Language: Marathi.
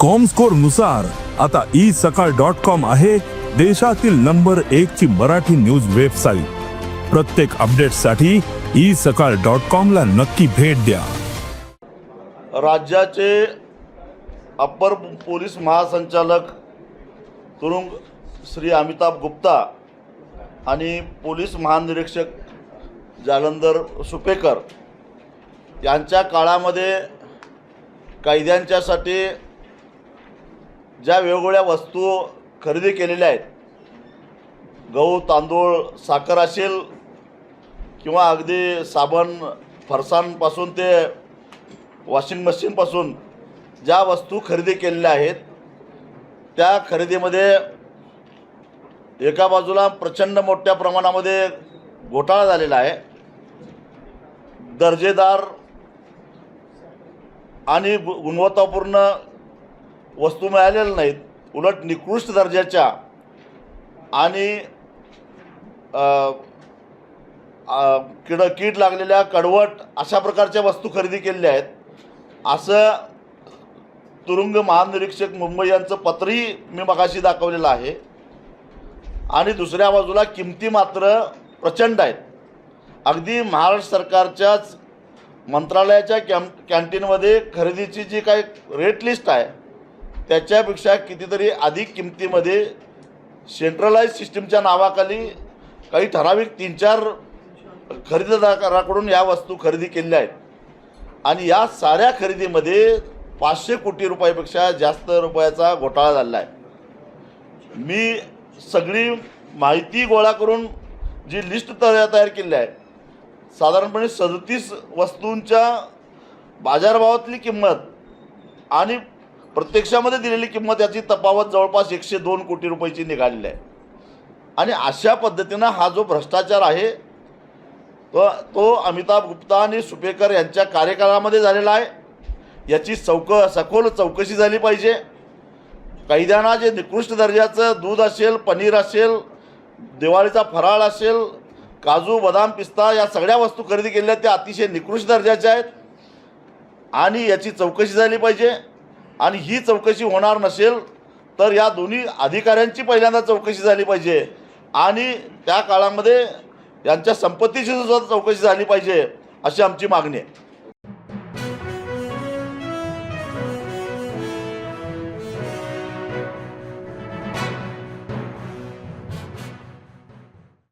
कॉमस्कोरनुसार आता ई सकाळ डॉट कॉम आहे देशातील नंबर एक ची मराठी न्यूज वेबसाईट प्रत्येक अपडेटसाठी ई सकाळ डॉट कॉम ला नक्की भेट द्या. राज्याचे अप्पर पोलीस महासंचालक तुरुंग श्री अमिताभ गुप्ता आणि पोलीस महानिरीक्षक जालंधर सुपेकर यांच्या काळामध्ये कैद्यांच्यासाठी ज्या वेगवेगळ्या वस्तू खरेदी केलेल्या आहेत गहू तांदूळ साखर असेल किंवा अगदी साबण फरसांपासून ते वॉशिंग मशीनपासून ज्या वस्तू खरेदी केलेल्या आहेत त्या खरेदीमध्ये एका बाजूला प्रचंड मोठ्या प्रमाणामध्ये घोटाळा झालेला आहे. दर्जेदार आणि गु गुणवत्तापूर्ण वस्तू मिळालेल्या नाहीत. उलट निकृष्ट दर्जाच्या आणि किड कीड लागलेल्या कडवट अशा प्रकारच्या वस्तू खरेदी केलेल्या आहेत. असं तुरुंग महानिरीक्षक मुंबई यांचं पत्रही मी मगाशी दाखवलेलं आहे. आणि दुसऱ्या बाजूला किमती मात्र प्रचंड आहेत. अगदी महाराष्ट्र सरकारच्याच मंत्रालयाच्या कॅम कॅन्टीनमध्ये खरेदीची जी काही रेट लिस्ट आहे त्याच्यापेक्षा कितीतरी अधिक किमतीमध्ये सेंट्रलाइज सिस्टीमच्या नावाखाली काही ठराविक तीन चार खरेदीदाराकडून या वस्तू खरेदी केलेल्या आहेत. आणि या साऱ्या खरेदीमध्ये पाचशे कोटी रुपयापेक्षा जास्त रुपयाचा घोटाळा झालेला आहे. मी सगळी माहिती गोळा करून जी लिस्ट तयार तयार केली आहे साधारणपणे सदतीस वस्तूंच्या बाजारभावातली किंमत आणि प्रत्यक्षामध्ये दिलेली किंमत याची तफावत जवळपास एकशे दोन कोटी रुपयाची निघालेली आहे. आणि अशा पद्धतीनं हा जो भ्रष्टाचार आहे तो तो अमिताभ गुप्ता आणि सुपेकर यांच्या कार्यकाळामध्ये झालेला आहे. याची चौक सखोल चौकशी झाली पाहिजे. कैद्यांना जे निकृष्ट दर्जाचं दूध असेल पनीर असेल दिवाळीचा फराळ असेल काजू बदाम पिस्ता या सगळ्या वस्तू खरेदी केलेल्या आहेत त्या अतिशय निकृष्ट दर्जाच्या आहेत. आणि याची चौकशी झाली पाहिजे. आणि ही चौकशी होणार नसेल तर या दोन्ही अधिकाऱ्यांची पहिल्यांदा चौकशी झाली पाहिजे. आणि त्या काळामध्ये यांच्या संपत्तीची सुद्धा चौकशी झाली पाहिजे अशी आमची मागणी आहे.